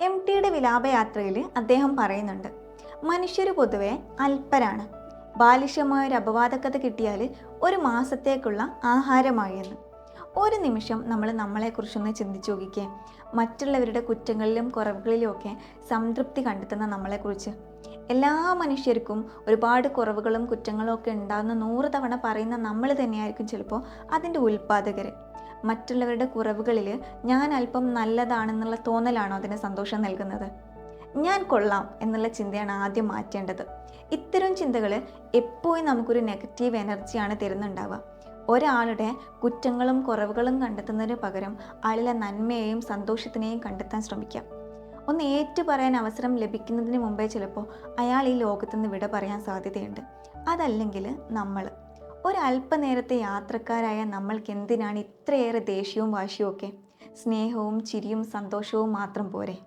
M ടിയുടെ വിലാപയാത്രയിൽ അദ്ദേഹം പറയുന്നുണ്ട് മനുഷ്യർ പൊതുവെ അല്പരാണ്. ബാലിഷ്യമായ ഒരു അപവാദക്കഥ കിട്ടിയാൽ ഒരു മാസത്തേക്കുള്ള ആഹാരമായി എന്ന് ഒരു നിമിഷം നമ്മൾ നമ്മളെക്കുറിച്ചൊന്ന് ചിന്തിച്ചു നോക്കിക്കേ. മറ്റുള്ളവരുടെ കുറ്റങ്ങളിലും കുറവുകളിലും ഒക്കെ സംതൃപ്തി കണ്ടെത്തുന്ന നമ്മളെക്കുറിച്ച്. എല്ലാ മനുഷ്യർക്കും ഒരുപാട് കുറവുകളും കുറ്റങ്ങളും ഒക്കെ ഉണ്ടാകുന്ന നൂറ് തവണ പറയുന്ന നമ്മൾ തന്നെയായിരിക്കും ചിലപ്പോൾ അതിന്റെ ഉൽപ്പാദകർ മറ്റുള്ളവരുടെ കുറവുകളിൽ ഞാൻ അല്പം നല്ലതാണെന്നുള്ള തോന്നലാണോ അതിന് സന്തോഷം നൽകുന്നത്? ഞാൻ കൊള്ളാം എന്നുള്ള ചിന്തയാണ് ആദ്യം മാറ്റേണ്ടത്. ഇത്തരം ചിന്തകൾ എപ്പോഴും നമുക്കൊരു നെഗറ്റീവ് എനർജിയാണ് തരുന്നുണ്ടാവുക. ഒരാളുടെ കുറ്റങ്ങളും കുറവുകളും കണ്ടെത്തുന്നതിന് പകരം ആളിലെ നന്മയെയും സന്തോഷത്തിനെയും കണ്ടെത്താൻ ശ്രമിക്കാം. ഒന്ന് ഏറ്റു പറയാൻ അവസരം ലഭിക്കുന്നതിന് മുമ്പേ ചിലപ്പോൾ അയാൾ ഈ ലോകത്തുനിന്ന് വിട പറയാൻ സാധ്യതയുണ്ട്. അതല്ലെങ്കിൽ നമ്മൾ. ഒരല്പനേരത്തെ യാത്രക്കാരായ നമ്മൾക്ക് എന്തിനാണ് ഇത്രയേറെ ദേഷ്യവും വാശിയും ഒക്കെ? സ്നേഹവും ചിരിയും സന്തോഷവും മാത്രം പോരെ.